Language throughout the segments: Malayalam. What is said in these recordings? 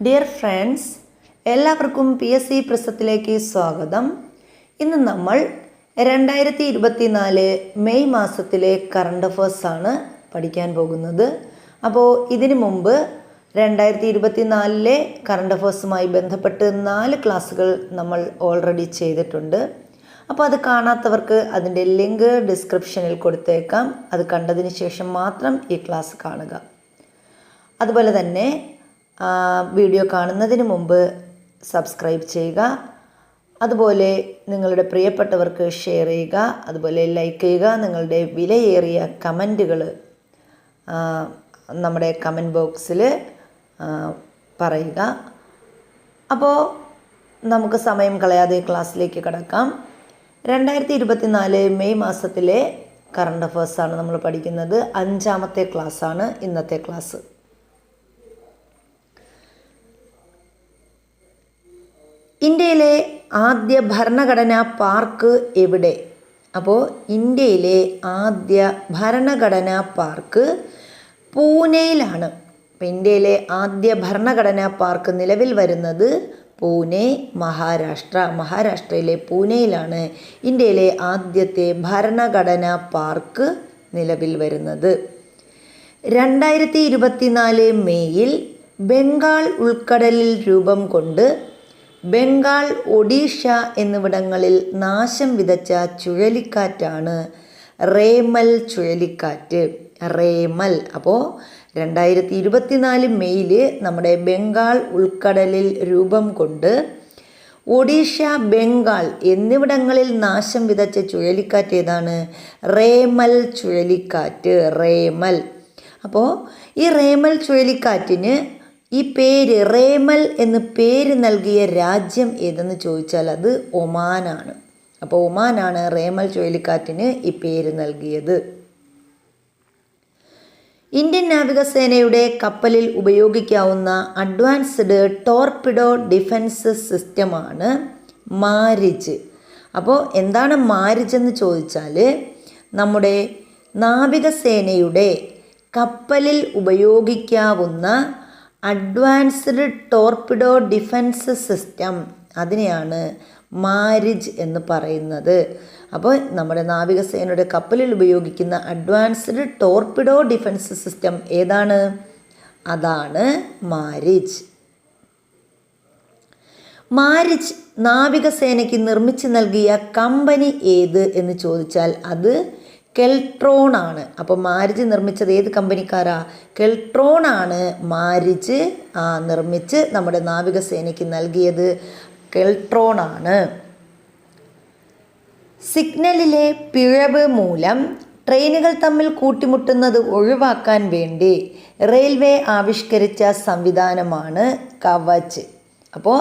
ഡിയർ ഫ്രണ്ട്സ് എല്ലാവർക്കും പി എസ് സി പ്രസത്തിലേക്ക് സ്വാഗതം. ഇന്ന് നമ്മൾ രണ്ടായിരത്തി ഇരുപത്തിനാല് മെയ് മാസത്തിലെ കറണ്ട് അഫേഴ്സ് ആണ് പഠിക്കാൻ പോകുന്നത്. അപ്പോൾ ഇതിനു മുമ്പ് രണ്ടായിരത്തി ഇരുപത്തിനാലിലെ കറണ്ട് അഫേഴ്സുമായി ബന്ധപ്പെട്ട് നാല് ക്ലാസ്സുകൾ നമ്മൾ ഓൾറെഡി ചെയ്തിട്ടുണ്ട്. അപ്പോൾ അത് കാണാത്തവർക്ക് അതിന്റെ ലിങ്ക് ഡിസ്ക്രിപ്ഷനിൽ കൊടുത്തേക്കാം. അത് കണ്ടതിന് ശേഷം മാത്രം ഈ ക്ലാസ് കാണുക. അതുപോലെ തന്നെ വീഡിയോ കാണുന്നതിന് മുമ്പ് സബ്സ്ക്രൈബ് ചെയ്യുക. അതുപോലെ നിങ്ങളുടെ പ്രിയപ്പെട്ടവർക്ക് ഷെയർ ചെയ്യുക. അതുപോലെ ലൈക്ക് ചെയ്യുക. നിങ്ങളുടെ വിലയേറിയ കമന്റുകൾ നമ്മുടെ കമന്റ് ബോക്സിൽ പറയുക. അപ്പോൾ നമുക്ക് സമയം കളയാതെ ക്ലാസ്സിലേക്ക് കടക്കാം. രണ്ടായിരത്തി ഇരുപത്തിനാല് മെയ് മാസത്തിലെ കറണ്ട് അഫേഴ്സാണ് നമ്മൾ പഠിക്കുന്നത്. അഞ്ചാമത്തെ ക്ലാസ്സാണ് ഇന്നത്തെ ക്ലാസ് ഇന്ത്യയിലെ ആദ്യ ഭരണഘടനാ പാർക്ക് എവിടെ? അപ്പോൾ ഇന്ത്യയിലെ ആദ്യ ഭരണഘടനാ പാർക്ക് പൂനെയിലാണ്. അപ്പോൾ ഇന്ത്യയിലെ ആദ്യ ഭരണഘടനാ പാർക്ക് നിലവിൽ വരുന്നത് പൂനെ മഹാരാഷ്ട്ര. മഹാരാഷ്ട്രയിലെ പൂനെയിലാണ് ഇന്ത്യയിലെ ആദ്യത്തെ ഭരണഘടനാ പാർക്ക് നിലവിൽ വരുന്നത്. രണ്ടായിരത്തി ഇരുപത്തിനാല് മെയ്യിൽ ബംഗാൾ ഉൾക്കടലിൽ രൂപം കൊണ്ട് ബംഗാൾ ഒഡീഷ എന്നിവിടങ്ങളിൽ നാശം വിതച്ച ചുഴലിക്കാറ്റാണ് റേമൽ ചുഴലിക്കാറ്റ്. റേമൽ. അപ്പോൾ രണ്ടായിരത്തി ഇരുപത്തിനാല് മെയ്യിൽ നമ്മുടെ ബംഗാൾ ഉൾക്കടലിൽ രൂപം കൊണ്ട് ഒഡീഷ ബംഗാൾ എന്നിവിടങ്ങളിൽ നാശം വിതച്ച ചുഴലിക്കാറ്റ് ഏതാണ്? റേമൽ ചുഴലിക്കാറ്റ്. റേമൽ. അപ്പോൾ ഈ റേമൽ ചുഴലിക്കാറ്റിന് ഈ പേര് റേമൽ എന്ന് പേര് നൽകിയ രാജ്യം ഏതെന്ന് ചോദിച്ചാൽ അത് ഒമാനാണ്. അപ്പോൾ ഒമാനാണ് റേമൽ ചുഴലിക്കാറ്റിന് ഈ പേര് നൽകിയത്. ഇന്ത്യൻ നാവികസേനയുടെ കപ്പലിൽ ഉപയോഗിക്കാവുന്ന അഡ്വാൻസ്ഡ് ടോർപിഡോ ഡിഫൻസ് സിസ്റ്റമാണ് മാരിജ്. അപ്പോൾ എന്താണ് മാരിജ് എന്ന് ചോദിച്ചാൽ നമ്മുടെ നാവികസേനയുടെ കപ്പലിൽ ഉപയോഗിക്കാവുന്ന അഡ്വാൻസ്ഡ് ടോർപിഡോ ഡിഫൻസ് സിസ്റ്റം അതിനെയാണ് മാരിജ് എന്ന് പറയുന്നത്. അപ്പോൾ നമ്മുടെ നാവികസേനയുടെ കപ്പലിൽ ഉപയോഗിക്കുന്ന അഡ്വാൻസ്ഡ് ടോർപിഡോ ഡിഫൻസ് സിസ്റ്റം ഏതാണ്? അതാണ് മാരിജ്. മാരിജ് നാവികസേനയ്ക്ക് നിർമ്മിച്ചു നൽകിയ കമ്പനി ഏത് എന്ന് ചോദിച്ചാൽ അത് കെൽട്രോൺ ആണ്. അപ്പോൾ മാരിജ് നിർമ്മിച്ചത് ഏത് കമ്പനിക്കാരാ? കെൽട്രോൺ ആണ് മാരിജ് നിർമ്മിച്ച് നമ്മുടെ നാവികസേനയ്ക്ക് നൽകിയത്. കെൽട്രോൺ ആണ് സിഗ്നലിലെ പിഴവ് മൂലം ട്രെയിനുകൾ തമ്മിൽ കൂട്ടിമുട്ടുന്നത് ഒഴിവാക്കാൻ വേണ്ടി റെയിൽവേ ആവിഷ്കരിച്ച സംവിധാനമാണ് കവച്ച്. അപ്പോൾ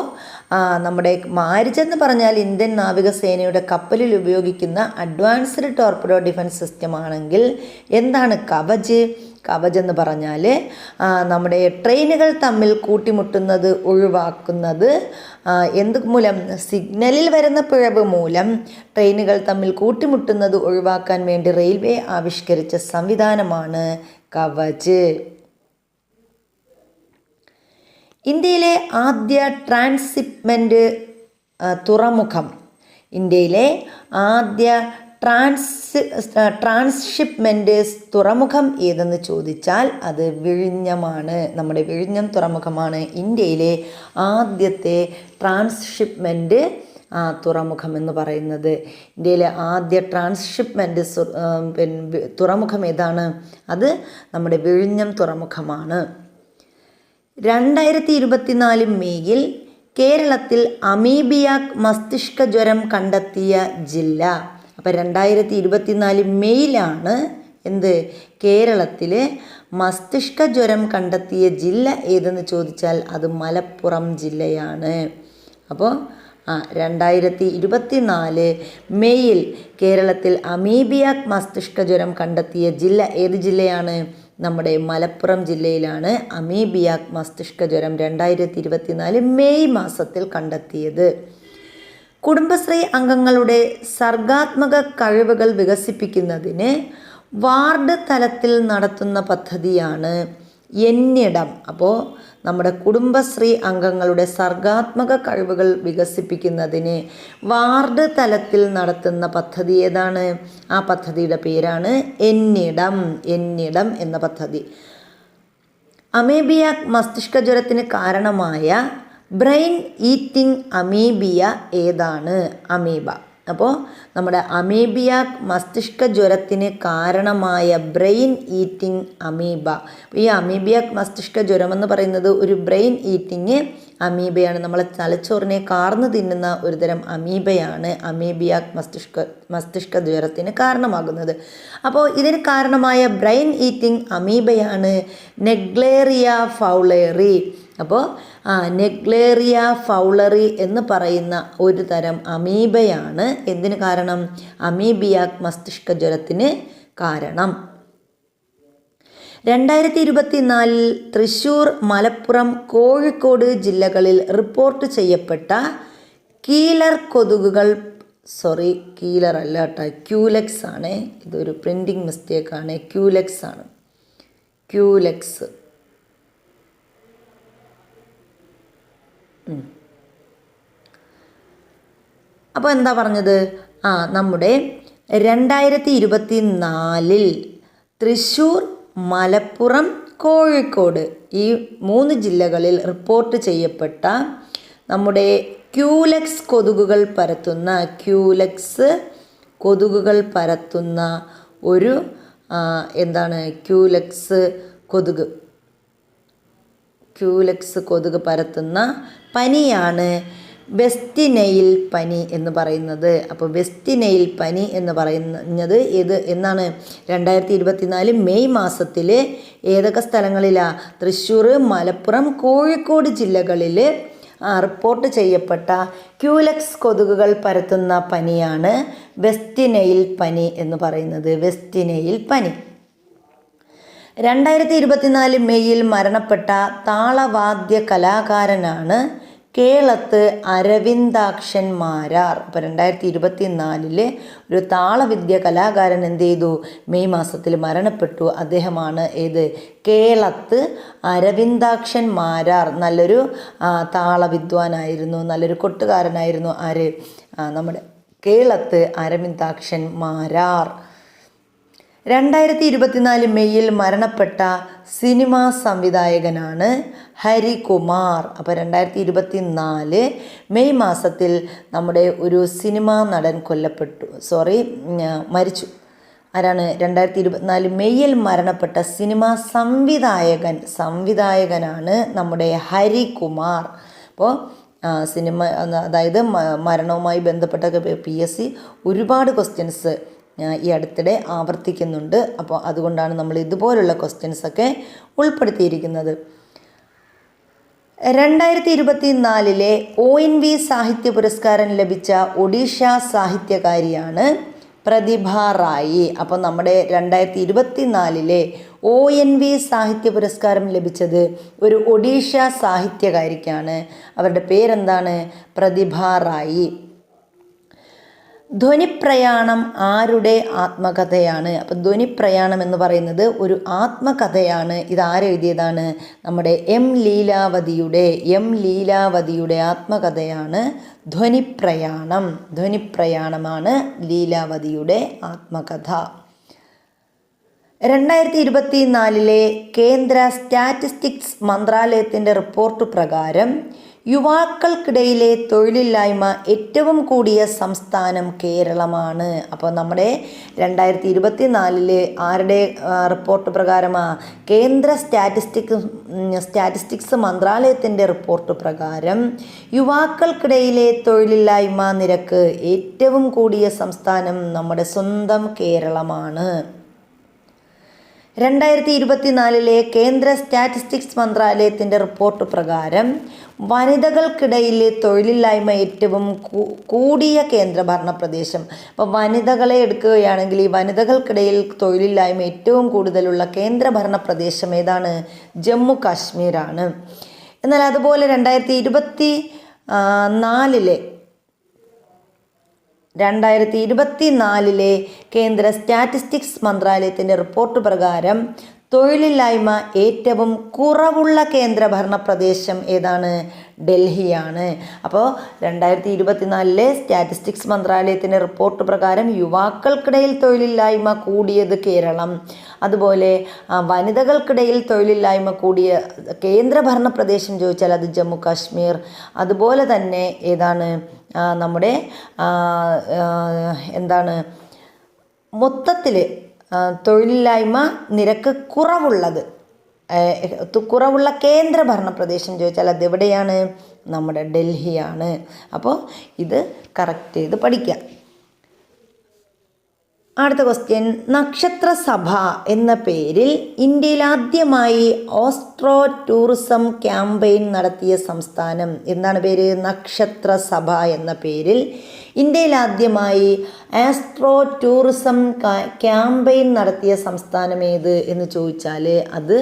നമ്മുടെ മാരിജ് എന്ന് പറഞ്ഞാൽ ഇന്ത്യൻ നാവികസേനയുടെ കപ്പലിൽ ഉപയോഗിക്കുന്ന അഡ്വാൻസ്ഡ് ടോർപ്പിഡോ ഡിഫൻസ് സിസ്റ്റം ആണെങ്കിൽ എന്താണ് കവച് കവച് എന്ന് പറഞ്ഞാൽ നമ്മുടെ ട്രെയിനുകൾ തമ്മിൽ കൂട്ടിമുട്ടുന്നത് ഒഴിവാക്കുന്നത് എന്ത് മൂലം സിഗ്നലിൽ വരുന്ന പിഴവ് മൂലം ട്രെയിനുകൾ തമ്മിൽ കൂട്ടിമുട്ടുന്നത് ഒഴിവാക്കാൻ വേണ്ടി റെയിൽവേ ആവിഷ്കരിച്ച സംവിധാനമാണ് കവച്. ഇന്ത്യയിലെ ആദ്യ ട്രാൻസിപ്മെന്റ് തുറമുഖം. ഇന്ത്യയിലെ ആദ്യ ട്രാൻസ് ട്രാൻസ്ഷിപ്മെന്റ് തുറമുഖം ഏതെന്ന് ചോദിച്ചാൽ അത് വിഴിഞ്ഞമാണ്. നമ്മുടെ വിഴിഞ്ഞം തുറമുഖമാണ് ഇന്ത്യയിലെ ആദ്യത്തെ ട്രാൻസ്ഷിപ്മെന്റ് തുറമുഖം എന്ന് പറയുന്നത്. ഇന്ത്യയിലെ ആദ്യ ട്രാൻസ്ഷിപ്മെന്റ് തുറമുഖം ഏതാണ്? അത് നമ്മുടെ വിഴിഞ്ഞം തുറമുഖമാണ്. രണ്ടായിരത്തി ഇരുപത്തിനാല് മെയ്യിൽ കേരളത്തിൽ അമീബിയാക് മസ്തിഷ്ക ജ്വരം കണ്ടെത്തിയ ജില്ല അപ്പോൾ രണ്ടായിരത്തി ഇരുപത്തിനാല് മെയ്യിലാണ് എന്ത്? കേരളത്തിൽ മസ്തിഷ്ക ജ്വരം കണ്ടെത്തിയ ജില്ല ഏതെന്ന് ചോദിച്ചാൽ അത് മലപ്പുറം ജില്ലയാണ്. അപ്പോൾ ആ രണ്ടായിരത്തി ഇരുപത്തിനാല് മെയ്യിൽ കേരളത്തിൽ അമീബിയാക് മസ്തിഷ്ക ജ്വരം കണ്ടെത്തിയ ജില്ല ഏത് ജില്ലയാണ്? നമ്മുടെ മലപ്പുറം ജില്ലയിലാണ് അമീബിയാക് മസ്തിഷ്ക ജ്വരം രണ്ടായിരത്തി ഇരുപത്തിനാല് മെയ് മാസത്തിൽ കണ്ടെത്തിയത്. കുടുംബശ്രീ അംഗങ്ങളുടെ സർഗാത്മക കഴിവുകൾ വികസിപ്പിക്കുന്നതിന് വാർഡ് തലത്തിൽ നടത്തുന്ന പദ്ധതിയാണ് എന്നിടം. അപ്പോൾ നമ്മുടെ കുടുംബശ്രീ അംഗങ്ങളുടെ സർഗാത്മക കഴിവുകൾ വികസിപ്പിക്കുന്നതിന് വാർഡ് തലത്തിൽ നടത്തുന്ന പദ്ധതി ഏതാണ്? ആ പദ്ധതിയുടെ പേരാണ് എന്നിടം. എന്നിടം എന്ന പദ്ധതി. അമേബിയ മസ്തിഷ്ക ജ്വരത്തിന് കാരണമായ ബ്രെയിൻ ഈറ്റിംഗ് അമീബിയ ഏതാണ്? അമീബ. അപ്പോൾ നമ്മുടെ അമീബിയ മസ്തിഷ്ക ജ്വരത്തിന് കാരണമായ ബ്രെയിൻ ഈറ്റിംഗ് അമീബ. ഈ അമീബിയ മസ്തിഷ്ക ജ്വരം എന്ന് പറയുന്നത് ഒരു ബ്രെയിൻ ഈറ്റിംഗ് അമീബയാണ്. നമ്മളെ തലച്ചോറിനെ കാർന്നു തിന്നുന്ന ഒരുതരം അമീബയാണ് അമീബിയ മസ്തിഷ്ക മസ്തിഷ്ക ജ്വരത്തിന് കാരണമാകുന്നത്. അപ്പോൾ ഇതിന് കാരണമായ ബ്രെയിൻ ഈറ്റിംഗ് അമീബയാണ് നെഗ്ലേറിയ ഫൗളേറി. അപ്പോൾ നെഗ്ലേറിയ ഫൗളറി എന്ന് പറയുന്ന ഒരു തരം അമീബയാണ്. എന്തിന് കാരണം? അമീബിയ മസ്തിഷ്ക ജ്വരത്തിന് കാരണം. രണ്ടായിരത്തി ഇരുപത്തിനാലിൽ തൃശൂർ മലപ്പുറം കോഴിക്കോട് ജില്ലകളിൽ റിപ്പോർട്ട് ചെയ്യപ്പെട്ട കീലർ കൊതുകുകൾ സോറി കീലർ അല്ല കേട്ടോ ക്യൂലെക്സ് ആണ് ഇതൊരു പ്രിന്റിങ് മിസ്റ്റേക്കാണ്. ക്യൂലെക്സ് ആണ് ക്യൂലെക്സ്. അപ്പോൾ എന്താ പറഞ്ഞത്? ആ നമ്മുടെ രണ്ടായിരത്തി ഇരുപത്തി നാലിൽ തൃശ്ശൂർ മലപ്പുറം കോഴിക്കോട് ഈ മൂന്ന് ജില്ലകളിൽ റിപ്പോർട്ട് ചെയ്യപ്പെട്ട നമ്മുടെ ക്യൂലക്സ് കൊതുകുകൾ പരത്തുന്ന ക്യൂലക്സ് കൊതുകുകൾ പരത്തുന്ന ഒരു എന്താണ് ക്യൂലക്സ് കൊതുക്. ക്യൂലെക്സ് കൊതുക് പരത്തുന്ന പനിയാണ് വെസ്റ്റിനെയിൽ പനി എന്ന് പറയുന്നത്. അപ്പോൾ വെസ്റ്റിനെയിൽ പനി എന്ന് പറയുന്നത് ഏത് എന്നാണ്? രണ്ടായിരത്തി ഇരുപത്തിനാല് മെയ് മാസത്തിൽ ഏതൊക്കെ സ്ഥലങ്ങളിലാണ് തൃശ്ശൂർ മലപ്പുറം കോഴിക്കോട് ജില്ലകളിൽ റിപ്പോർട്ട് ചെയ്യപ്പെട്ട ക്യൂലക്സ് കൊതുകുകൾ പരത്തുന്ന പനിയാണ് വെസ്റ്റിനെയിൽ പനി എന്ന് പറയുന്നത്. വെസ്റ്റിനെയിൽ പനി. രണ്ടായിരത്തി ഇരുപത്തിനാല് മെയ്യിൽ മരണപ്പെട്ട താളവാദ്യ കലാകാരനാണ് കേളത്ത് അരവിന്ദാക്ഷൻ മാരാർ അപ്പോൾ രണ്ടായിരത്തി ഇരുപത്തി നാലിൽ ഒരു താളവിദ്യ കലാകാരൻ എന്ത് ചെയ്തു? മെയ് മാസത്തിൽ മരണപ്പെട്ടു. അദ്ദേഹമാണ് ഏത്? കേളത്ത് അരവിന്ദാക്ഷൻ മാരാർ നല്ലൊരു താളവിദ്വാനായിരുന്നു. നല്ലൊരു കൊട്ടുകാരനായിരുന്നു ആര്? നമ്മുടെ കേളത്ത് അരവിന്ദാക്ഷൻ മാരാർ രണ്ടായിരത്തി ഇരുപത്തിനാല് മെയ്യിൽ മരണപ്പെട്ട സിനിമാ സംവിധായകനാണ് ഹരികുമാർ. അപ്പോൾ രണ്ടായിരത്തി ഇരുപത്തി നാല് മെയ് മാസത്തിൽ നമ്മുടെ ഒരു സിനിമാ നടൻ കൊല്ലപ്പെട്ടു. സോറി മരിച്ചു. ആരാണ് രണ്ടായിരത്തി ഇരുപത്തിനാല് മെയ്യിൽ മരണപ്പെട്ട സിനിമാ സംവിധായകൻ? സംവിധായകനാണ് നമ്മുടെ ഹരികുമാർ. അപ്പോൾ സിനിമ അതായത് മരണവുമായി ബന്ധപ്പെട്ട പി എസ് സി ഒരുപാട് ക്വസ്റ്റ്യൻസ് ഈ അടുത്തിടെ ആവർത്തിക്കുന്നുണ്ട്. അപ്പോൾ അതുകൊണ്ടാണ് നമ്മൾ ഇതുപോലുള്ള ക്വസ്റ്റ്യൻസൊക്കെ ഉൾപ്പെടുത്തിയിരിക്കുന്നത്. രണ്ടായിരത്തി ഇരുപത്തി നാലിലെ ഒ എൻ വി സാഹിത്യ പുരസ്കാരം ലഭിച്ച ഒഡീഷ സാഹിത്യകാരിയാണ് പ്രതിഭ റായി. അപ്പോൾ നമ്മുടെ രണ്ടായിരത്തി ഇരുപത്തി നാലിലെ ഒ എൻ വി സാഹിത്യ പുരസ്കാരം ലഭിച്ചത് ഒരു ഒഡീഷ സാഹിത്യകാരിക്കാണ്. അവരുടെ പേരെന്താണ്? പ്രതിഭ റായി. ധ്വനിപ്രയാണം ആരുടെ ആത്മകഥയാണ്? അപ്പം ധ്വനിപ്രയാണം എന്ന് പറയുന്നത് ഒരു ആത്മകഥയാണ്. ഇത് ആരെഴുതിയതാണ് നമ്മുടെ എം ലീലാവതിയുടെ എം ലീലാവതിയുടെ ആത്മകഥയാണ് ധ്വനിപ്രയാണം. ധ്വനിപ്രയാണമാണ് ലീലാവതിയുടെ ആത്മകഥ. രണ്ടായിരത്തി ഇരുപത്തി നാലിലെ കേന്ദ്ര സ്റ്റാറ്റിസ്റ്റിക്സ് മന്ത്രാലയത്തിന്റെ റിപ്പോർട്ട് പ്രകാരം യുവാക്കൾക്കിടയിലെ തൊഴിലില്ലായ്മ ഏറ്റവും കൂടിയ സംസ്ഥാനം കേരളമാണ്. അപ്പോൾ നമ്മുടെ രണ്ടായിരത്തി ഇരുപത്തി നാലിൽ ആരുടെ റിപ്പോർട്ട് പ്രകാരമാണ് കേന്ദ്ര സ്റ്റാറ്റിസ്റ്റിക്സ് സ്റ്റാറ്റിസ്റ്റിക്സ് മന്ത്രാലയത്തിന്റെ റിപ്പോർട്ട് പ്രകാരം യുവാക്കൾക്കിടയിലെ തൊഴിലില്ലായ്മ നിരക്ക് ഏറ്റവും കൂടിയ സംസ്ഥാനം നമ്മുടെ സ്വന്തം കേരളമാണ്. രണ്ടായിരത്തി ഇരുപത്തിനാലിലെ കേന്ദ്ര സ്റ്റാറ്റിസ്റ്റിക്സ് മന്ത്രാലയത്തിന്റെ റിപ്പോർട്ട് പ്രകാരം വനിതകൾക്കിടയിലെ തൊഴിലില്ലായ്മ ഏറ്റവും കൂടിയ കേന്ദ്രഭരണ പ്രദേശം. അപ്പോൾ വനിതകളെ എടുക്കുകയാണെങ്കിൽ ഈ വനിതകൾക്കിടയിൽ തൊഴിലില്ലായ്മ ഏറ്റവും കൂടുതലുള്ള കേന്ദ്രഭരണ പ്രദേശം ഏതാണ്? ജമ്മു കാശ്മീരാണ്. എന്നാൽ അതുപോലെ രണ്ടായിരത്തി ഇരുപത്തി നാലിലെ രണ്ടായിരത്തി ഇരുപത്തി നാലിലെ കേന്ദ്ര സ്റ്റാറ്റിസ്റ്റിക്സ് മന്ത്രാലയത്തിന്റെ റിപ്പോർട്ട് പ്രകാരം തൊഴിലില്ലായ്മ ഏറ്റവും കുറവുള്ള കേന്ദ്രഭരണ പ്രദേശം ഏതാണ്? ഡൽഹിയാണ്. അപ്പോൾ രണ്ടായിരത്തി ഇരുപത്തിനാലിലെ സ്റ്റാറ്റിസ്റ്റിക്സ് മന്ത്രാലയത്തിന്റെ റിപ്പോർട്ട് പ്രകാരം യുവാക്കൾക്കിടയിൽ തൊഴിലില്ലായ്മ കൂടിയത് കേരളം. അതുപോലെ വനിതകൾക്കിടയിൽ തൊഴിലില്ലായ്മ കൂടിയ കേന്ദ്രഭരണ പ്രദേശം ചോദിച്ചാൽ അത് ജമ്മു കാശ്മീർ. അതുപോലെ തന്നെ ഏതാണ്? നമ്മുടെ എന്താണ് മൊത്തത്തിൽ തൊഴിലില്ലായ്മ നിരക്ക് കുറവുള്ളത്. കുറവുള്ള കേന്ദ്ര കേന്ദ്രഭരണ പ്രദേശം ചോദിച്ചാൽ അത് എവിടെയാണ്? നമ്മുടെ ഡൽഹിയാണ്. അപ്പോൾ ഇത് കറക്റ്റ് ചെയ്ത് പഠിക്കാം. അടുത്ത ക്വസ്റ്റ്യൻ നക്ഷത്ര സഭ എന്ന പേരിൽ ഇന്ത്യയിൽ ആദ്യമായി ഓസ്ട്രോ ടൂറിസം ക്യാമ്പയിൻ നടത്തിയ സംസ്ഥാനം. എന്താണ് പേര്? നക്ഷത്ര സഭ എന്ന പേരിൽ ഇന്ത്യയിൽ ആദ്യമായി ആസ്ട്രോ ടൂറിസം ക്യാമ്പയിൻ നടത്തിയ സംസ്ഥാനം ഏത് എന്ന് ചോദിച്ചാൽ അത്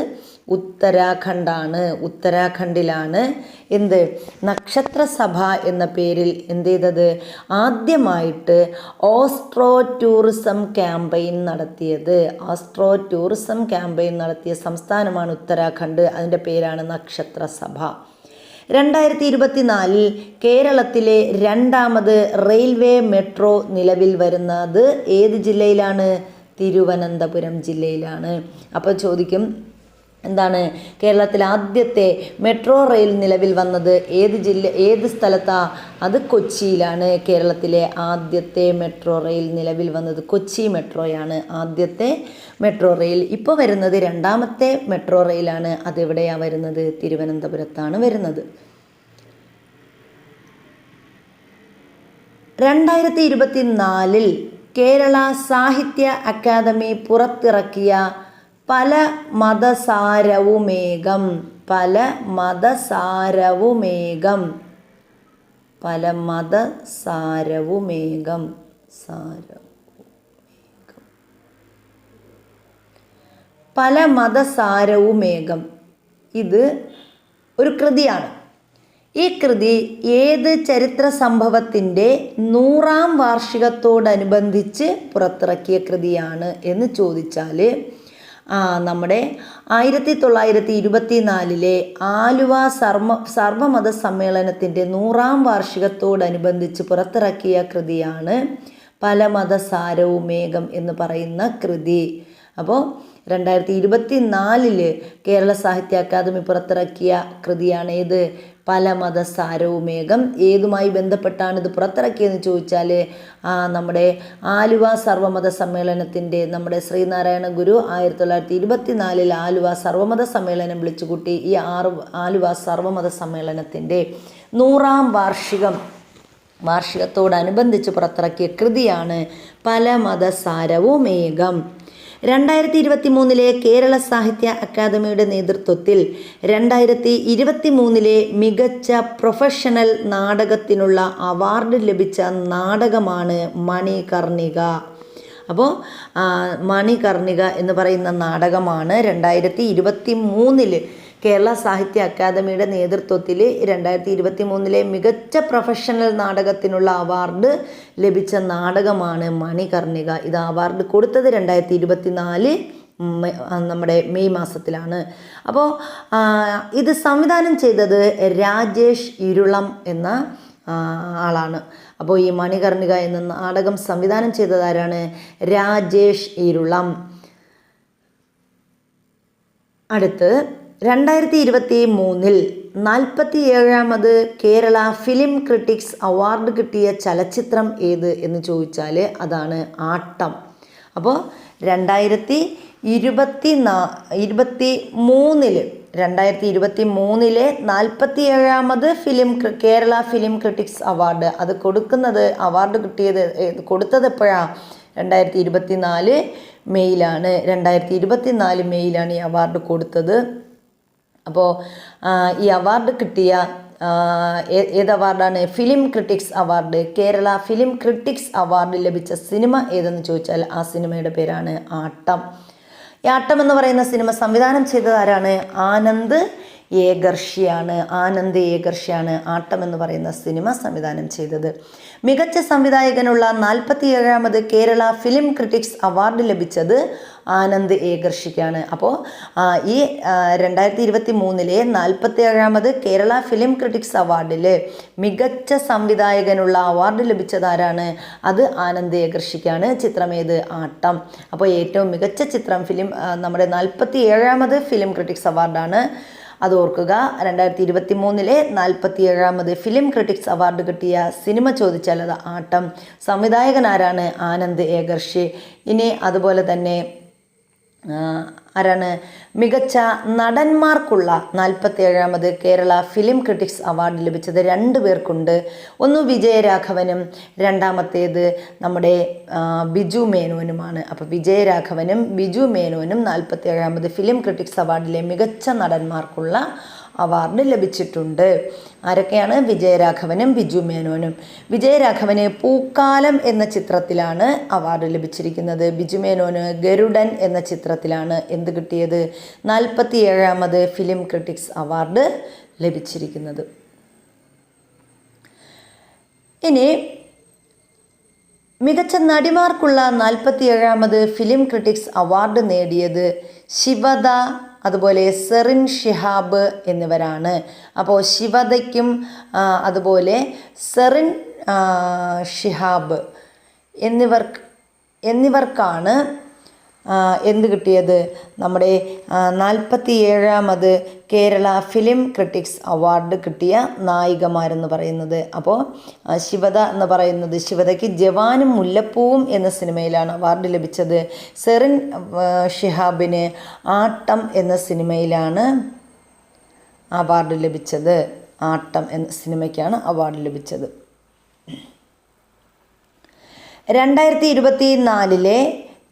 ഉത്തരാഖണ്ഡാണ്. ഉത്തരാഖണ്ഡിലാണ് എന്ത്? നക്ഷത്രസഭ എന്ന പേരിൽ എന്ത് ചെയ്തത് ആദ്യമായിട്ട് ഓസ്ട്രോ ടൂറിസം ക്യാമ്പയിൻ നടത്തിയത്. ഓസ്ട്രോ ടൂറിസം ക്യാമ്പയിൻ നടത്തിയ സംസ്ഥാനമാണ് ഉത്തരാഖണ്ഡ്. അതിന്റെ പേരാണ് നക്ഷത്രസഭ. രണ്ടായിരത്തി ഇരുപത്തിനാലിൽ കേരളത്തിലെ രണ്ടാമത് റെയിൽവേ മെട്രോ നിലവിൽ വരുന്നത് ഏത് ജില്ലയിലാണ്? തിരുവനന്തപുരം ജില്ലയിലാണ്. അപ്പോൾ ചോദിക്കും എന്താണ് കേരളത്തിലെ ആദ്യത്തെ മെട്രോ റെയിൽ നിലവിൽ വന്നത് ഏത് ജില്ല ഏത് സ്ഥലത്താ? അത് കൊച്ചിയിലാണ്. കേരളത്തിലെ ആദ്യത്തെ മെട്രോ റെയിൽ നിലവിൽ വന്നത് കൊച്ചി മെട്രോയാണ് ആദ്യത്തെ മെട്രോ റെയിൽ. ഇപ്പോൾ വരുന്നത് രണ്ടാമത്തെ മെട്രോ റെയിലാണ്. അതെവിടെയാണ് വരുന്നത്? തിരുവനന്തപുരത്താണ് വരുന്നത്. രണ്ടായിരത്തി ഇരുപത്തി നാലിൽ കേരള സാഹിത്യ അക്കാദമി പുറത്തിറക്കിയ പല മതസാരവുമേകം പല മതസാരവുമേകം പല മതസാരവുമേകം സാര പല മതസാരവുമേകം. ഇത് ഒരു കൃതിയാണ്. ഈ കൃതി ഏത് ചരിത്ര സംഭവത്തിന്റെ നൂറാം വാർഷികത്തോടനുബന്ധിച്ച് പുറത്തിറക്കിയ കൃതിയാണ് എന്ന് ചോദിച്ചാൽ നമ്മുടെ ആയിരത്തി തൊള്ളായിരത്തി ഇരുപത്തി നാലിലെ ആലുവ സർവ സർവമത സമ്മേളനത്തിന്റെ നൂറാം വാർഷികത്തോടനുബന്ധിച്ച് പുറത്തിറക്കിയ കൃതിയാണ് പല മതസാരവും മേഘം എന്ന് പറയുന്ന കൃതി. അപ്പോൾ രണ്ടായിരത്തി ഇരുപത്തി നാലിൽ കേരള സാഹിത്യ അക്കാദമി പുറത്തിറക്കിയ കൃതിയാണ് ഏത്? പല മതസാരവുമേകം ഏതുമായി ബന്ധപ്പെട്ടാണ് ഇത് പുറത്തിറക്കിയതെന്ന് ചോദിച്ചാൽ നമ്മുടെ ആലുവ സർവമത സമ്മേളനത്തിന്റെ നമ്മുടെ ശ്രീനാരായണ ഗുരു ആയിരത്തി തൊള്ളായിരത്തി ഇരുപത്തി നാലിൽ ആലുവ സർവമത സമ്മേളനം വിളിച്ചുകൂട്ടി. ഈ ആറ് ആലുവ സർവമത സമ്മേളനത്തിന്റെ നൂറാം വാർഷികം വാർഷികത്തോടനുബന്ധിച്ച് പുറത്തിറക്കിയ കൃതിയാണ് പല മതസാരവുമേകം രണ്ടായിരത്തി ഇരുപത്തി മൂന്നിലെ കേരള സാഹിത്യ അക്കാദമിയുടെ നേതൃത്വത്തിൽ രണ്ടായിരത്തി ഇരുപത്തി മൂന്നിലെ മികച്ച പ്രൊഫഷണൽ നാടകത്തിനുള്ള അവാർഡ് ലഭിച്ച നാടകമാണ് മണികർണിക അപ്പോൾ മണികർണിക എന്ന് പറയുന്ന നാടകമാണ് രണ്ടായിരത്തി ഇരുപത്തി മൂന്നിൽ കേരള സാഹിത്യ അക്കാദമിയുടെ നേതൃത്വത്തിൽ രണ്ടായിരത്തി ഇരുപത്തി മൂന്നിലെ മികച്ച പ്രൊഫഷണൽ നാടകത്തിനുള്ള അവാർഡ് ലഭിച്ച നാടകമാണ് മണികർണിക. ഇത് അവാർഡ് കൊടുത്തത് രണ്ടായിരത്തി ഇരുപത്തി നാല് നമ്മുടെ മെയ് മാസത്തിലാണ്. അപ്പോൾ ഇത് സംവിധാനം ചെയ്തത് രാജേഷ് ഇരുളം എന്ന ആളാണ്. അപ്പോൾ ഈ മണികർണിക എന്ന നാടകം സംവിധാനം ചെയ്തതാരാണ് രാജേഷ് ഇരുളം. അടുത്ത് രണ്ടായിരത്തി ഇരുപത്തി മൂന്നിൽ നാൽപ്പത്തി ഏഴാമത് കേരള ഫിലിം ക്രിട്ടിക്സ് അവാർഡ് കിട്ടിയ ചലച്ചിത്രം ഏത് എന്ന് ചോദിച്ചാൽ അതാണ് ആട്ടം. അപ്പോൾ രണ്ടായിരത്തി ഇരുപത്തി നാ ഇരുപത്തി മൂന്നിൽ രണ്ടായിരത്തി ഇരുപത്തി മൂന്നിലെ നാൽപ്പത്തി ഏഴാമത് ഫിലിം ക്രി- കേരള ഫിലിം ക്രിട്ടിക്സ് അവാർഡ് അത് കൊടുക്കുന്നത് അവാർഡ് കിട്ടിയത് കൊടുത്തത് എപ്പോഴാണ് രണ്ടായിരത്തി ഇരുപത്തി നാല് മെയ്യിലാണ് രണ്ടായിരത്തി ഇരുപത്തി നാല് മെയ്യിലാണ് ഈ അവാർഡ് കൊടുത്തത്. അപ്പോൾ ഈ അവാർഡ് കിട്ടിയ ഏത് അവാർഡാണ്? Film critics award. Kerala film critics award ലഭിച്ച സിനിമ ഏതെന്ന് ചോദിച്ചാൽ ആ സിനിമയുടെ പേരാണ് ആട്ടം. ഈ ആട്ടം എന്ന് പറയുന്ന സിനിമ സംവിധാനം ചെയ്തത് ആരാണ്? ആനന്ദ് ഏകർഷിയാണ് ആനന്ദ് ഏകർഷിയാണ് ആട്ടം എന്ന് പറയുന്ന സിനിമ സംവിധാനം ചെയ്തത്. മികച്ച സംവിധായകനുള്ള നാൽപ്പത്തിയേഴാമത് കേരള ഫിലിം ക്രിറ്റിക്സ് അവാർഡ് ലഭിച്ചത് ആനന്ദ് ഏകർഷിക്കാണ്. അപ്പോൾ ഈ രണ്ടായിരത്തി ഇരുപത്തി മൂന്നിലെ നാൽപ്പത്തി ഏഴാമത് കേരള ഫിലിം ക്രിറ്റിക്സ് അവാർഡിൽ മികച്ച സംവിധായകനുള്ള അവാർഡ് ലഭിച്ചത് ആരാണ്? അത് ആനന്ദ് ഏകർഷിക്കാണ്. ചിത്രമേത് ആട്ടം. അപ്പോൾ ഏറ്റവും മികച്ച ചിത്രം ഫിലിം നമ്മുടെ നാൽപ്പത്തി ഏഴാമത് ഫിലിം ക്രിറ്റിക്സ് അവാർഡാണ് അത് ഓർക്കുക രണ്ടായിരത്തി ഇരുപത്തി മൂന്നിലെ നാൽപ്പത്തി ഏഴാമത് ഫിലിം ക്രിറ്റിക്സ് അവാർഡ് കിട്ടിയ സിനിമ ചോദിച്ചാൽ അത് ആട്ടം. സംവിധായകനാരാണ് ആനന്ദ് ഏകർഷി. ഇനി അതുപോലെ തന്നെ ആരാണ് മികച്ച നടന്മാർക്കുള്ള നാൽപ്പത്തി ഏഴാമത് കേരള ഫിലിം ക്രിറ്റിക്സ് അവാർഡ് ലഭിച്ചത് രണ്ടു പേർക്കുണ്ട്. ഒന്ന് വിജയരാഘവനും രണ്ടാമത്തേത് നമ്മുടെ ബിജു മേനോനുമാണ്. അപ്പോൾ വിജയരാഘവനും ബിജു മേനോനും നാൽപ്പത്തി ഏഴാമത് ഫിലിം ക്രിറ്റിക്സ് അവാർഡിലെ മികച്ച നടന്മാർക്കുള്ള അവാർഡ് ലഭിച്ചിട്ടുണ്ട്. ആരൊക്കെയാണ്? വിജയരാഘവനും ബിജു മേനോനും. വിജയരാഘവന് പൂക്കാലം എന്ന ചിത്രത്തിലാണ് അവാർഡ് ലഭിച്ചിരിക്കുന്നത്. ബിജു മേനോന് ഗരുഡൻ എന്ന ചിത്രത്തിലാണ് എന്ത് കിട്ടിയത്? നാൽപ്പത്തി ഏഴാമത് ഫിലിം ക്രിട്ടിക്സ് അവാർഡ് ലഭിച്ചിരിക്കുന്നത്. ഇനി മികച്ച നടിമാർക്കുള്ള നാൽപ്പത്തി ഏഴാമത് ഫിലിം ക്രിട്ടിക്സ് അവാർഡ് നേടിയത് ശിവദ അതുപോലെ സെറിൻ ഷിഹാബ് എന്നിവരാണ്. അപ്പോൾ ശിവതയ്ക്കും അതുപോലെ സെറിൻ ഷിഹാബ് എന്നിവർ എന്നിവർക്കാണ് എന്ത് കിട്ടിയത്? നമ്മുടെ നാൽപ്പത്തി ഏഴാമത് കേരള ഫിലിം ക്രിട്ടിക്സ് അവാർഡ് കിട്ടിയ നായികമാരെന്ന് പറയുന്നത്. അപ്പോൾ ശിവത എന്ന് പറയുന്നത് ശിവതയ്ക്ക് ജവാനും മുല്ലപ്പൂവും എന്ന സിനിമയിലാണ് അവാർഡ് ലഭിച്ചത്. സെറിൻ ഷിഹാബിന് ആട്ടം എന്ന സിനിമയിലാണ് അവാർഡ് ലഭിച്ചത്. ആട്ടം എന്ന സിനിമയ്ക്കാണ് അവാർഡ് ലഭിച്ചത്. രണ്ടായിരത്തി ഇരുപത്തി നാലിലെ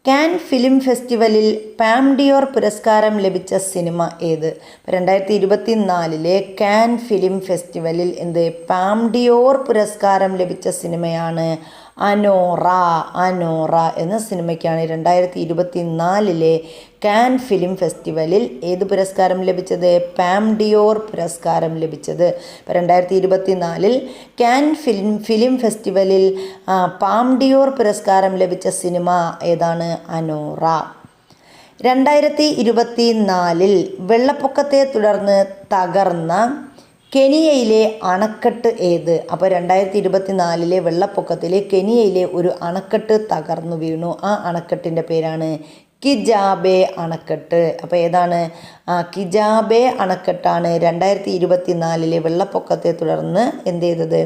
കാൻ ഫിലിം ഫെസ്റ്റിവലിൽ പാംഡിയോർ പുരസ്കാരം ലഭിച്ച സിനിമ ഏത്? രണ്ടായിരത്തി ഇരുപത്തി നാലിലെ കാൻ ഫിലിം ഫെസ്റ്റിവലിൽ എന്ത്? പാംഡിയോർ പുരസ്കാരം ലഭിച്ച സിനിമയാണ് അനോറ അനോറ എന്ന സിനിമയ്ക്കാണ് രണ്ടായിരത്തി ഇരുപത്തി നാലിലെ കാൻ ഫിലിം ഫെസ്റ്റിവലിൽ ഏത് പുരസ്കാരം ലഭിച്ചത്? പാംഡിയോർ പുരസ്കാരം ലഭിച്ചത്. രണ്ടായിരത്തി ഇരുപത്തി നാലിൽ കാൻ ഫിലിം ഫിലിം ഫെസ്റ്റിവലിൽ പാംഡിയോർ പുരസ്കാരം ലഭിച്ച സിനിമ ഏതാണ്? അനോറ. രണ്ടായിരത്തി ഇരുപത്തി നാലിൽ വെള്ളപ്പൊക്കത്തെ തുടർന്ന് തകർന്ന കെനിയയിലെ അണക്കെട്ട് ഏത്? അപ്പോൾ രണ്ടായിരത്തി ഇരുപത്തി നാലിലെ വെള്ളപ്പൊക്കത്തിൽ കെനിയയിലെ ഒരു അണക്കെട്ട് തകർന്നു വീണു. ആ അണക്കെട്ടിന്റെ പേരാണ് കിജാബെ അണക്കെട്ട്. അപ്പോൾ ഏതാണ്? കിജാബെ അണക്കെട്ടാണ് രണ്ടായിരത്തി ഇരുപത്തി നാലിലെ വെള്ളപ്പൊക്കത്തെ തുടർന്ന് എന്ത് ചെയ്തത്?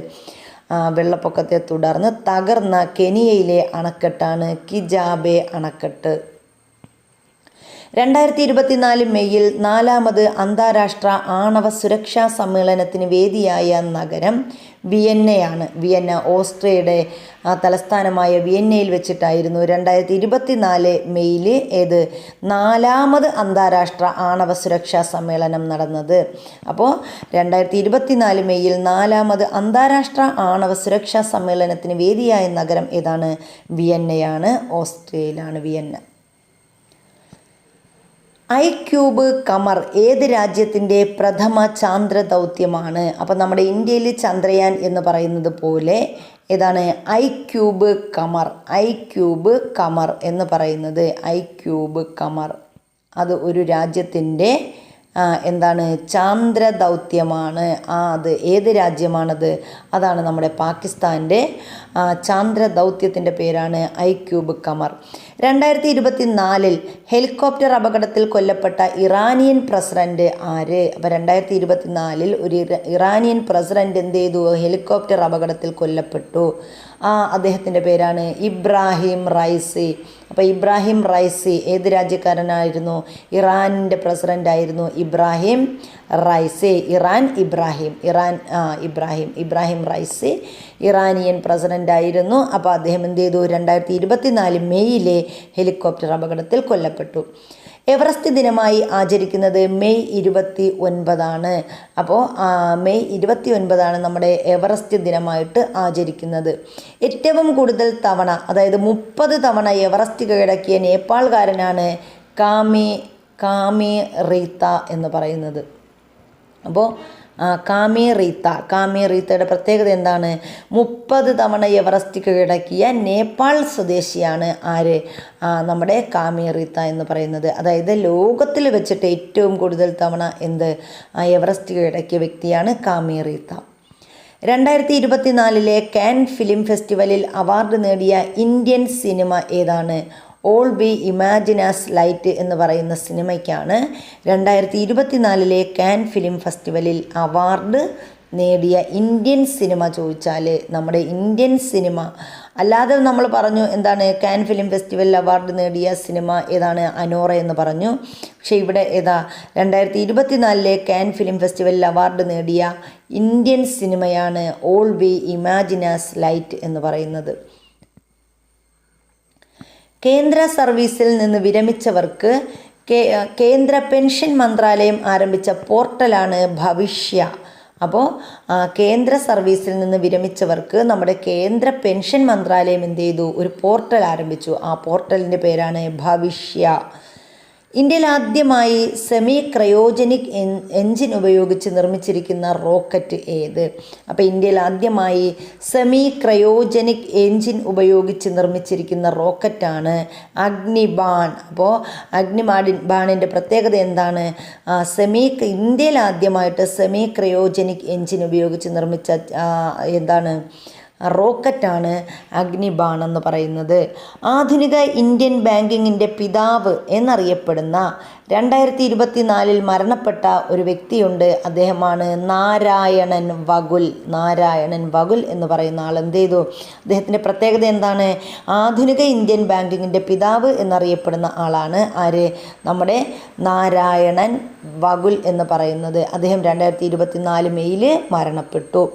വെള്ളപ്പൊക്കത്തെ തുടർന്ന് തകർന്ന കെനിയയിലെ അണക്കെട്ടാണ് കിജാബെ അണക്കെട്ട്. രണ്ടായിരത്തി ഇരുപത്തിനാല് മെയ്യിൽ നാലാമത് അന്താരാഷ്ട്ര ആണവ സുരക്ഷാ സമ്മേളനത്തിന് വേദിയായ നഗരം വിയന്നയാണ്. വിയന്ന ഓസ്ട്രിയയുടെ തലസ്ഥാനമായ വിയന്നയിൽ വെച്ചിട്ടായിരുന്നു രണ്ടായിരത്തി ഇരുപത്തിനാല് മെയ്യിൽ ഏത് നാലാമത് അന്താരാഷ്ട്ര ആണവ സുരക്ഷാ സമ്മേളനം നടന്നത്. അപ്പോൾ രണ്ടായിരത്തി ഇരുപത്തിനാല് മെയ്യിൽ നാലാമത് അന്താരാഷ്ട്ര ആണവ സുരക്ഷാ സമ്മേളനത്തിന് വേദിയായ നഗരം ഏതാണ്? വിയന്നയാണ് ഓസ്ട്രിയയിലാണ് വിയന്ന. ഐ ക്യൂബ് കമർ ഏത് രാജ്യത്തിന്റെ പ്രഥമ ചാന്ദ്ര ദൗത്യമാണ് അപ്പം നമ്മുടെ ഇന്ത്യയിൽ ചന്ദ്രയാൻ എന്ന് പറയുന്നത് പോലെ ഏതാണ്? I cube Qamar I cube Qamar എന്ന് പറയുന്നത്. ഐ ക്യൂബ് കമർ അത് ഒരു രാജ്യത്തിന്റെ എന്താണ്? ചാന്ദ്ര ദൗത്യമാണ് ആ അത് ഏത് രാജ്യമാണത്? അതാണ് നമ്മുടെ പാകിസ്ഥാന്റെ ചാന്ദ്ര ദൗത്യത്തിന്റെ പേരാണ് ഐ ക്യൂബ് കമർ. രണ്ടായിരത്തി ഇരുപത്തി നാലിൽ ഹെലികോപ്റ്റർ അപകടത്തിൽ കൊല്ലപ്പെട്ട ഇറാനിയൻ പ്രസിഡന്റ് ആര്? അപ്പോൾ രണ്ടായിരത്തി ഇരുപത്തി നാലിൽ ഒരു ഇറാനിയൻ പ്രസിഡന്റ് എന്ത് ചെയ്തു? ഹെലികോപ്റ്റർ അപകടത്തിൽ കൊല്ലപ്പെട്ടു. ആ അദ്ദേഹത്തിന്റെ പേരാണ് ഇബ്രാഹിം റൈസി. അപ്പോൾ ഇബ്രാഹിം റൈസി ഏത് രാജ്യക്കാരനായിരുന്നു? ഇറാനിന്റെ ആയിരുന്നു Ibrahim Raisi. Iran Ibrahim Iran Ibrahim Ibrahim Raisi. Iranian പ്രസിഡന്റായിരുന്നു അപ്പോൾ അദ്ദേഹം എന്ത് ചെയ്തു? രണ്ടായിരത്തി ഇരുപത്തിനാല് മെയ്യിലെ ഹെലികോപ്റ്റർ അപകടത്തിൽ കൊല്ലപ്പെട്ടു. എവറസ്റ്റ് ദിനമായി ആചരിക്കുന്നത് മെയ് ഇരുപത്തി ഒൻപതാണ് അപ്പോൾ മെയ് ഇരുപത്തി ഒൻപതാണ് നമ്മുടെ എവറസ്റ്റ് ദിനമായിട്ട് ആചരിക്കുന്നത്. ഏറ്റവും കൂടുതൽ തവണ അതായത് മുപ്പത് തവണ എവറസ്റ്റ് കീഴടക്കിയ നേപ്പാൾകാരനാണ് കാമി കാമി റീത്ത എന്ന് പറയുന്നത്. അപ്പോൾ കാമി റീത്ത കാമി റീത്തയുടെ പ്രത്യേകത എന്താണ്? മുപ്പത് തവണ എവറസ്റ്റ് കീഴടക്കിയ നേപ്പാൾ സ്വദേശിയാണ് ആര്? നമ്മുടെ കാമി റീത്ത എന്ന് പറയുന്നത്. അതായത് ലോകത്തിൽ വെച്ചിട്ട് ഏറ്റവും കൂടുതൽ തവണ എന്ത്? എവറസ്റ്റ് കീഴടക്കിയ വ്യക്തിയാണ് കാമി റീത്ത രണ്ടായിരത്തി ഇരുപത്തിനാലിലെ കാൻ ഫിലിം ഫെസ്റ്റിവലിൽ അവാർഡ് നേടിയ ഇന്ത്യൻ സിനിമ ഏതാണ്? All we imagine as light എന്ന് പറയുന്ന സിനിമയ്ക്കാണ് രണ്ടായിരത്തി ഇരുപത്തിനാലിലെ കാൻ ഫിലിം ഫെസ്റ്റിവലിൽ അവാർഡ് നേടിയ ഇന്ത്യൻ സിനിമ ചോദിച്ചാൽ നമ്മുടെ ഇന്ത്യൻ സിനിമ. അല്ലാതെ നമ്മൾ പറഞ്ഞു എന്താണ് കാൻ ഫിലിം ഫെസ്റ്റിവലിൽ അവാർഡ് നേടിയ സിനിമ ഏതാണ് അനോറ എന്ന് പറഞ്ഞു. പക്ഷേ ഇവിടെ ഏതാ രണ്ടായിരത്തി ഇരുപത്തിനാലിലെ കാൻ ഫിലിം ഫെസ്റ്റിവലിൽ അവാർഡ് നേടിയ ഇന്ത്യൻ സിനിമയാണ് all we imagine as light എന്ന് പറയുന്നത്. കേന്ദ്ര സർവീസിൽ നിന്ന് വിരമിച്ചവർക്ക് കേന്ദ്ര പെൻഷൻ മന്ത്രാലയം ആരംഭിച്ച പോർട്ടലാണ് ഭവിഷ്യ. അപ്പോൾ കേന്ദ്ര സർവീസിൽ നിന്ന് വിരമിച്ചവർക്ക് നമ്മുടെ കേന്ദ്ര പെൻഷൻ മന്ത്രാലയം എന്ത് ചെയ്തു? ഒരു പോർട്ടൽ ആരംഭിച്ചു. ആ പോർട്ടലിന്റെ പേരാണ് ഭവിഷ്യ. ഇന്ത്യയിൽ ആദ്യമായി സെമി ക്രയോജനിക് എൻ- എൻജിൻ ഉപയോഗിച്ച് നിർമ്മിച്ചിരിക്കുന്ന റോക്കറ്റ് ഏത്? അപ്പോൾ ഇന്ത്യയിൽ ആദ്യമായി സെമി ക്രയോജനിക് എൻജിൻ ഉപയോഗിച്ച് നിർമ്മിച്ചിരിക്കുന്ന റോക്കറ്റാണ് അഗ്നിബാൺ. അപ്പോൾ അഗ്നിബാണി ബാണിന്റെ പ്രത്യേകത എന്താണ്? സെമി ഇന്ത്യയിൽ ആദ്യമായിട്ട് സെമി ക്രയോജനിക് എൻജിൻ ഉപയോഗിച്ച് നിർമ്മിച്ച എന്താണ്? റോക്കറ്റാണ് അഗ്നിബാൺ എന്ന് പറയുന്നത്. ആധുനിക ഇന്ത്യൻ ബാങ്കിങ്ങിന്റെ പിതാവ് എന്നറിയപ്പെടുന്ന രണ്ടായിരത്തി ഇരുപത്തിനാലിൽ മരണപ്പെട്ട ഒരു വ്യക്തിയുണ്ട്. അദ്ദേഹമാണ് നാരായണൻ വകുൽ. നാരായണൻ വകുൽ എന്ന് പറയുന്ന ആൾ എന്ത് ചെയ്തു? അദ്ദേഹത്തിന്റെ പ്രത്യേകത എന്താണ്? ആധുനിക ഇന്ത്യൻ ബാങ്കിങ്ങിന്റെ പിതാവ് എന്നറിയപ്പെടുന്ന ആളാണ് ആര്? നമ്മുടെ നാരായണൻ വകുൽ എന്ന് പറയുന്നത്. അദ്ദേഹം രണ്ടായിരത്തി ഇരുപത്തിനാല് മെയ്യിൽ മരണപ്പെട്ടു.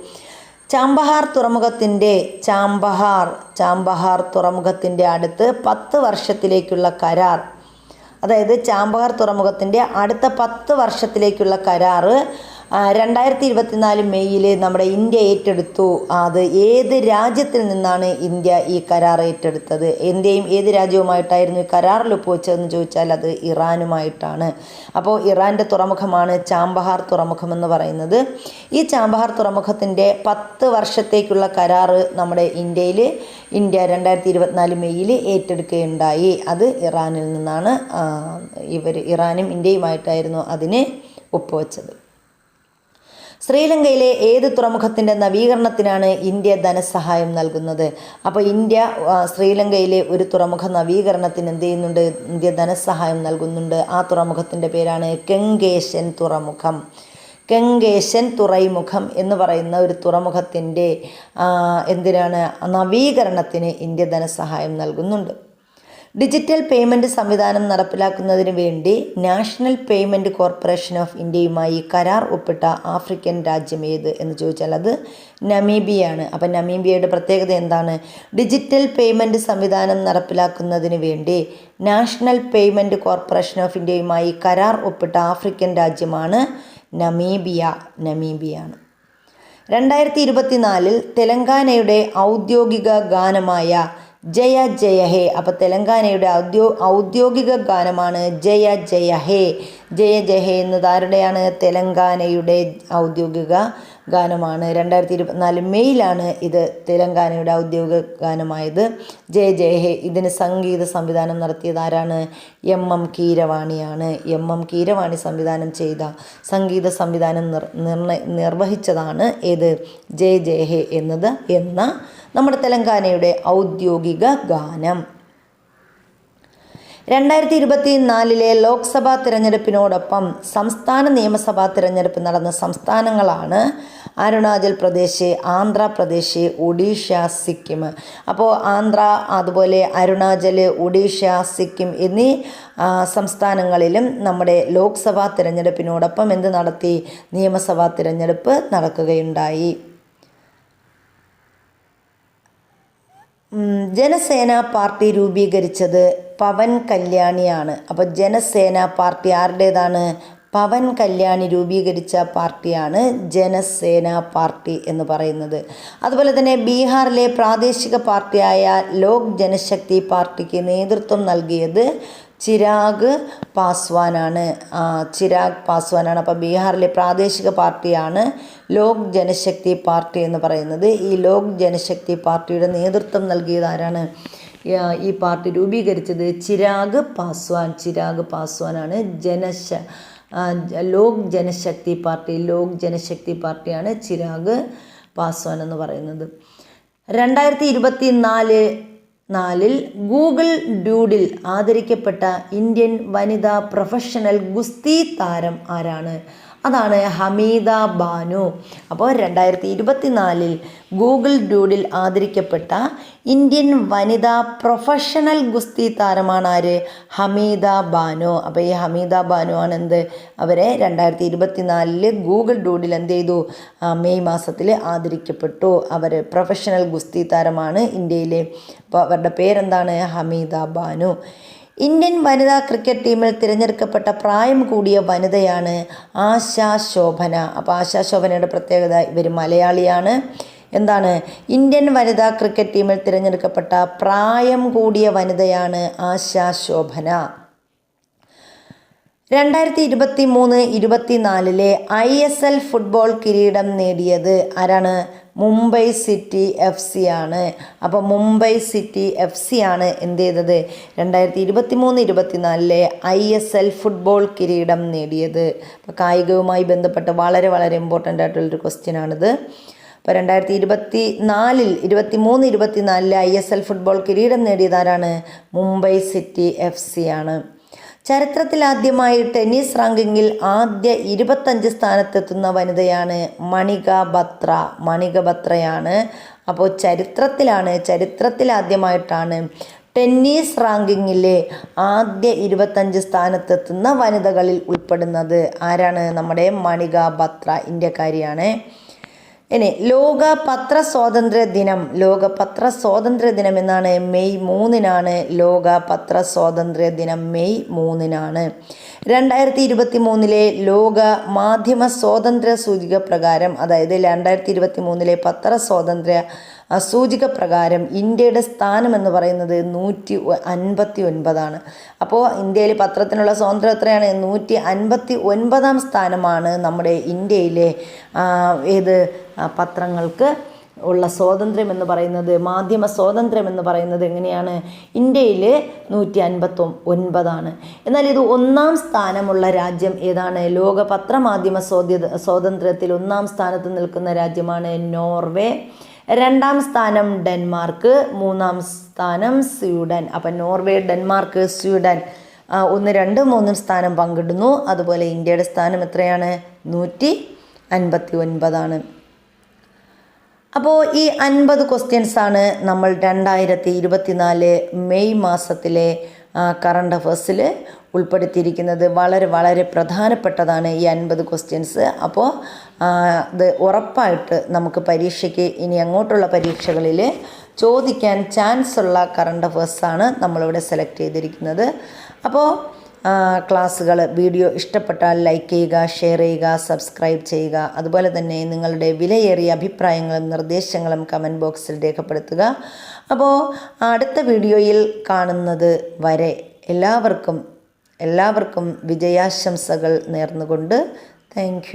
ചാമ്പഹാർ തുറമുഖത്തിന്റെ ചാമ്പഹാർ ചാമ്പഹാർ തുറമുഖത്തിന്റെ അടുത്ത് പത്ത് വർഷത്തിലേക്കുള്ള കരാർ. അതായത് ചാമ്പഹാർ തുറമുഖത്തിന്റെ അടുത്ത പത്ത് വർഷത്തിലേക്കുള്ള കരാറ് രണ്ടായിരത്തി ഇരുപത്തിനാല് മെയ്യിൽ നമ്മുടെ ഇന്ത്യ ഏറ്റെടുത്തു. അത് ഏത് രാജ്യത്തിൽ നിന്നാണ് ഇന്ത്യ ഈ കരാർ ഏറ്റെടുത്തത്? ഇന്ത്യയും ഏത് രാജ്യവുമായിട്ടായിരുന്നു ഈ കരാറിൽ ഒപ്പുവെച്ചതെന്ന് ചോദിച്ചാൽ അത് ഇറാനുമായിട്ടാണ്. അപ്പോൾ ഇറാന്റെ തുറമുഖമാണ് ചാമ്പഹാർ തുറമുഖം എന്ന് പറയുന്നത്. ഈ ചാമ്പഹാർ തുറമുഖത്തിന്റെ പത്ത് വർഷത്തേക്കുള്ള കരാറ് നമ്മുടെ ഇന്ത്യയിൽ ഇന്ത്യ രണ്ടായിരത്തി ഇരുപത്തിനാല് മെയ്യിൽ ഏറ്റെടുക്കുകയുണ്ടായി. അത് ഇറാനിൽ നിന്നാണ് ഇവർ ഇറാനും ഇന്ത്യയുമായിട്ടായിരുന്നു അതിന് ഒപ്പുവെച്ചത്. ശ്രീലങ്കയിലെ ഏത് തുറമുഖത്തിന്റെ നവീകരണത്തിനാണ് ഇന്ത്യ ധനസഹായം നൽകുന്നത്? അപ്പോൾ ഇന്ത്യ ശ്രീലങ്കയിലെ ഒരു തുറമുഖ നവീകരണത്തിന് എന്ത് ചെയ്യുന്നുണ്ട്? ഇന്ത്യ ധനസഹായം നൽകുന്നുണ്ട്. ആ തുറമുഖത്തിന്റെ പേരാണ് കെങ്കേശൻ തുറമുഖം. കെങ്കേശൻ തുറൈമുഖം എന്ന് പറയുന്ന ഒരു തുറമുഖത്തിന്റെ എന്തിനാണ്? നവീകരണത്തിന് ഇന്ത്യ ധനസഹായം നൽകുന്നുണ്ട്. ഡിജിറ്റൽ പേയ്മെന്റ് സംവിധാനം നടപ്പിലാക്കുന്നതിന് വേണ്ടി നാഷണൽ പേയ്മെന്റ് കോർപ്പറേഷൻ ഓഫ് ഇന്ത്യയുമായി കരാർ ഒപ്പിട്ട ആഫ്രിക്കൻ രാജ്യം ഏത് എന്ന് ചോദിച്ചാൽ അത് നമീബിയാണ് അപ്പം നമീബിയയുടെ പ്രത്യേകത എന്താണ്? ഡിജിറ്റൽ പേയ്മെന്റ് സംവിധാനം നടപ്പിലാക്കുന്നതിന് വേണ്ടി നാഷണൽ പേയ്മെന്റ് കോർപ്പറേഷൻ ഓഫ് ഇന്ത്യയുമായി കരാർ ഒപ്പിട്ട ആഫ്രിക്കൻ രാജ്യമാണ് നമീബിയ. നമീബിയാണ് രണ്ടായിരത്തി ഇരുപത്തിനാലിൽ തെലങ്കാനയുടെ ഔദ്യോഗിക ഗാനമായ ജയ ജയ ഹേ. അപ്പോൾ തെലങ്കാനയുടെ ഔദ്യോ ഔദ്യോഗിക ഗാനമാണ് ജയ ജയ ഹേ. ജയ ജയ ഹേ എന്നത് ആരുടെയാണ്? തെലങ്കാനയുടെ ഔദ്യോഗിക ഗാനമാണ്. രണ്ടായിരത്തി ഇരുപത്തിനാല് മെയ്യിലാണ് ഇത് തെലങ്കാനയുടെ ഔദ്യോഗിക ഗാനമായത്. ജയ ജയ ഹേ. ഇതിന് സംഗീത സംവിധാനം നടത്തിയത് ആരാണ്? എം എം കീരവാണിയാണ്. എം എം കീരവാണി സംവിധാനം ചെയ്ത സംഗീത സംവിധാനം നിർ നിർണ നിർവഹിച്ചതാണ് ഏത്? ജയ ജയ ഹേ എന്നത് എന്ന നമ്മുടെ തെലങ്കാനയുടെ ഔദ്യോഗിക ഗാനം. രണ്ടായിരത്തി ഇരുപത്തി നാലിലെ ലോക്സഭാ തിരഞ്ഞെടുപ്പിനോടൊപ്പം സംസ്ഥാന നിയമസഭാ തിരഞ്ഞെടുപ്പ് നടന്ന സംസ്ഥാനങ്ങളാണ് അരുണാചൽ പ്രദേശ് ആന്ധ്രാപ്രദേശ് ഒഡീഷ സിക്കിം. അപ്പോൾ ആന്ധ്ര അതുപോലെ അരുണാചൽ ഒഡീഷ സിക്കിം എന്നീ സംസ്ഥാനങ്ങളിലും നമ്മുടെ ലോക്സഭാ തിരഞ്ഞെടുപ്പിനോടൊപ്പം എന്ത് നടത്തി? നിയമസഭാ തിരഞ്ഞെടുപ്പ് നടക്കുകയുണ്ടായി. ജനസേന പാർട്ടി രൂപീകരിച്ചത് പവൻ കല്യാണിയാണ്. അപ്പോൾ ജനസേന പാർട്ടി ആരുടേതാണ്? പവൻ കല്യാണി രൂപീകരിച്ച പാർട്ടിയാണ് ജനസേന പാർട്ടി എന്ന് പറയുന്നത്. അതുപോലെ തന്നെ ബീഹാറിലെ പ്രാദേശിക പാർട്ടിയായ ലോക് ജനശക്തി പാർട്ടിക്ക് നേതൃത്വം നൽകിയത് ചിരാഗ് പാസ്വാനാണ്. ചിരാഗ് പാസ്വാനാണ്. അപ്പോൾ ബീഹാറിലെ പ്രാദേശിക പാർട്ടിയാണ് ലോക് ജനശക്തി പാർട്ടി എന്ന് പറയുന്നത്. ഈ ലോക് ജനശക്തി പാർട്ടിയുടെ നേതൃത്വം നൽകിയത് ആരാണ് ഈ പാർട്ടി രൂപീകരിച്ചത് ചിരാഗ് പാസ്വാൻ. ചിരാഗ് പാസ്വാനാണ് ജനശ ലോക് ജനശക്തി പാർട്ടി. ലോക് ജനശക്തി പാർട്ടിയാണ് ചിരാഗ് പാസ്വാൻ എന്ന് പറയുന്നത്. രണ്ടായിരത്തി ഇരുപത്തി നാല് നാലിൽ ഗൂഗിൾ ഡ്യൂഡിൽ ആദരിക്കപ്പെട്ട ഇന്ത്യൻ വനിതാ പ്രൊഫഷണൽ ഗുസ്തി താരം ആരാണ്? അതാണ് ഹമീദ ബാനു. അപ്പോൾ രണ്ടായിരത്തി ഇരുപത്തി നാലിൽ ഗൂഗിൾ ഡൂഡിൽ ആദരിക്കപ്പെട്ട ഇന്ത്യൻ വനിതാ പ്രൊഫഷണൽ ഗുസ്തി താരമാണ് ആര്? ഹമീദ ബാനു. അപ്പോൾ ഈ ഹമീദ ബാനു ആണ് എന്ത് അവരെ രണ്ടായിരത്തി ഇരുപത്തി നാലിൽ ഗൂഗിൾ ഡൂഡിൽ എന്ത് ചെയ്തു? മെയ് മാസത്തിൽ ആദരിക്കപ്പെട്ടു. അവർ പ്രൊഫഷണൽ ഗുസ്തി താരമാണ് ഇന്ത്യയിലെ. അപ്പോൾ അവരുടെ പേരെന്താണ്? ഹമീദ ബാനു. ഇന്ത്യൻ വനിതാ ക്രിക്കറ്റ് ടീമിൽ തിരഞ്ഞെടുക്കപ്പെട്ട പ്രായം കൂടിയ വനിതയാണ് ആശാ ശോഭന. അപ്പോൾ ആശാ ശോഭനയുടെ പ്രത്യേകത ഇവർ മലയാളിയാണ്. എന്താണ്? ഇന്ത്യൻ വനിതാ ക്രിക്കറ്റ് ടീമിൽ തിരഞ്ഞെടുക്കപ്പെട്ട പ്രായം കൂടിയ വനിതയാണ് ആശാ ശോഭന. രണ്ടായിരത്തി ഇരുപത്തി മൂന്ന് ഇരുപത്തിനാലിലെ ഐ എസ് എൽ ഫുട്ബോൾ കിരീടം നേടിയത് ആരാണ്? മുംബൈ സിറ്റി എഫ് സി ആണ്. അപ്പോൾ മുംബൈ സിറ്റി എഫ് സി ആണ് എന്ത് ചെയ്തത്? രണ്ടായിരത്തി ഇരുപത്തി മൂന്ന് ഇരുപത്തിനാലിലെ ഐ എസ് എൽ ഫുട്ബോൾ കിരീടം നേടിയത്. അപ്പോൾ കായികവുമായി ബന്ധപ്പെട്ട് വളരെ വളരെ ഇമ്പോർട്ടന്റ് ആയിട്ടുള്ളൊരു ക്വസ്റ്റ്യൻ ആണിത്. അപ്പോൾ രണ്ടായിരത്തി ഇരുപത്തി നാലിൽ ഇരുപത്തി മൂന്ന് ഇരുപത്തിനാലിലെ ഐ എസ് എൽ ഫുട്ബോൾ കിരീടം നേടിയതാരാണ് മുംബൈ സിറ്റി എഫ് സി ആണ്. ചരിത്രത്തിലാദ്യമായി ടെന്നീസ് റാങ്കിങ്ങിൽ ആദ്യ ഇരുപത്തഞ്ച് സ്ഥാനത്തെത്തുന്ന വനിതയാണ് മണിക ബത്ര. മണിക ബത്രയാണ്. അപ്പോൾ ചരിത്രത്തിലാണ് ചരിത്രത്തിലാദ്യമായിട്ടാണ് ടെന്നീസ് റാങ്കിങ്ങിലെ ആദ്യ ഇരുപത്തഞ്ച് സ്ഥാനത്തെത്തുന്ന വനിതകളിൽ ഉൾപ്പെടുന്നത്. ആരാണ് നമ്മുടെ മണിക ബത്ര ഇന്ത്യക്കാരിയാണ്. ഇനി ലോക പത്ര സ്വാതന്ത്ര്യ ദിനം. ലോക പത്ര സ്വാതന്ത്ര്യ ദിനം എന്നാണ് മെയ് മൂന്നിനാണ് ലോക പത്ര സ്വാതന്ത്ര്യ ദിനം. മെയ് മൂന്നിനാണ്. രണ്ടായിരത്തി ഇരുപത്തി മൂന്നിലെ ലോക മാധ്യമ സ്വാതന്ത്ര്യ സൂചിക പ്രകാരം അതായത് രണ്ടായിരത്തി ഇരുപത്തി മൂന്നിലെ പത്ര സ്വാതന്ത്ര്യ സൂചിക പ്രകാരം ഇന്ത്യയുടെ സ്ഥാനം എന്ന് പറയുന്നത് നൂറ്റി അൻപത്തി ഒൻപതാണ് അപ്പോൾ ഇന്ത്യയിൽ പത്രത്തിനുള്ള സ്വാതന്ത്ര്യം എത്രയാണ്? നൂറ്റി അൻപത്തി ഒൻപതാം സ്ഥാനമാണ് നമ്മുടെ ഇന്ത്യയിലെ ഏത് പത്രങ്ങൾക്ക് ഉള്ള സ്വാതന്ത്ര്യം എന്ന് പറയുന്നത് മാധ്യമ സ്വാതന്ത്ര്യം എന്ന് പറയുന്നത് എങ്ങനെയാണ്? ഇന്ത്യയിൽ നൂറ്റി അൻപത്തി ഒൻപതാണ് എന്നാൽ ഇത് ഒന്നാം സ്ഥാനമുള്ള രാജ്യം ഏതാണ്? ലോക പത്രമാധ്യമ സ്വാതന്ത്ര്യത്തിൽ ഒന്നാം സ്ഥാനത്ത് നിൽക്കുന്ന രാജ്യമാണ് നോർവേ. രണ്ടാം സ്ഥാനം ഡെൻമാർക്ക് മൂന്നാം സ്ഥാനം സ്വീഡൻ. അപ്പം നോർവേ ഡെൻമാർക്ക് സ്വീഡൻ ഒന്ന് രണ്ട് മൂന്നും സ്ഥാനം പങ്കിടുന്നു. അതുപോലെ ഇന്ത്യയുടെ സ്ഥാനം എത്രയാണ്? നൂറ്റി അൻപത്തി ഒൻപതാണ് അപ്പോൾ ഈ അൻപത് ക്വസ്റ്റ്യൻസാണ് നമ്മൾ രണ്ടായിരത്തി ഇരുപത്തിനാല് മെയ് മാസത്തിലെ കറണ്ട് അഫേഴ്സിൽ ഉൾപ്പെടുത്തിയിരിക്കുന്നത്. വളരെ വളരെ പ്രധാനപ്പെട്ടതാണ് ഈ അൻപത് ക്വസ്റ്റ്യൻസ് അപ്പോൾ ഇത് ഉറപ്പായിട്ട് നമുക്ക് പരീക്ഷയ്ക്ക് ഇനി അങ്ങോട്ടുള്ള പരീക്ഷകളിൽ ചോദിക്കാൻ ചാൻസ് ഉള്ള കറണ്ട് അഫേഴ്സാണ് നമ്മളിവിടെ സെലക്ട് ചെയ്തിരിക്കുന്നത്. അപ്പോൾ ക്ലാസ്സുകൾ വീഡിയോ ഇഷ്ടപ്പെട്ടാൽ ലൈക്ക് ചെയ്യുക ഷെയർ ചെയ്യുക സബ്സ്ക്രൈബ് ചെയ്യുക. അതുപോലെ തന്നെ നിങ്ങളുടെ വിലയേറിയ അഭിപ്രായങ്ങളും നിർദ്ദേശങ്ങളും കമന്റ് ബോക്സിൽ രേഖപ്പെടുത്തുക. അപ്പോൾ അടുത്ത വീഡിയോയിൽ കാണുന്നത് വരെ എല്ലാവർക്കും എല്ലാവർക്കും വിജയാശംസകൾ നേർന്നുകൊണ്ട്. താങ്ക്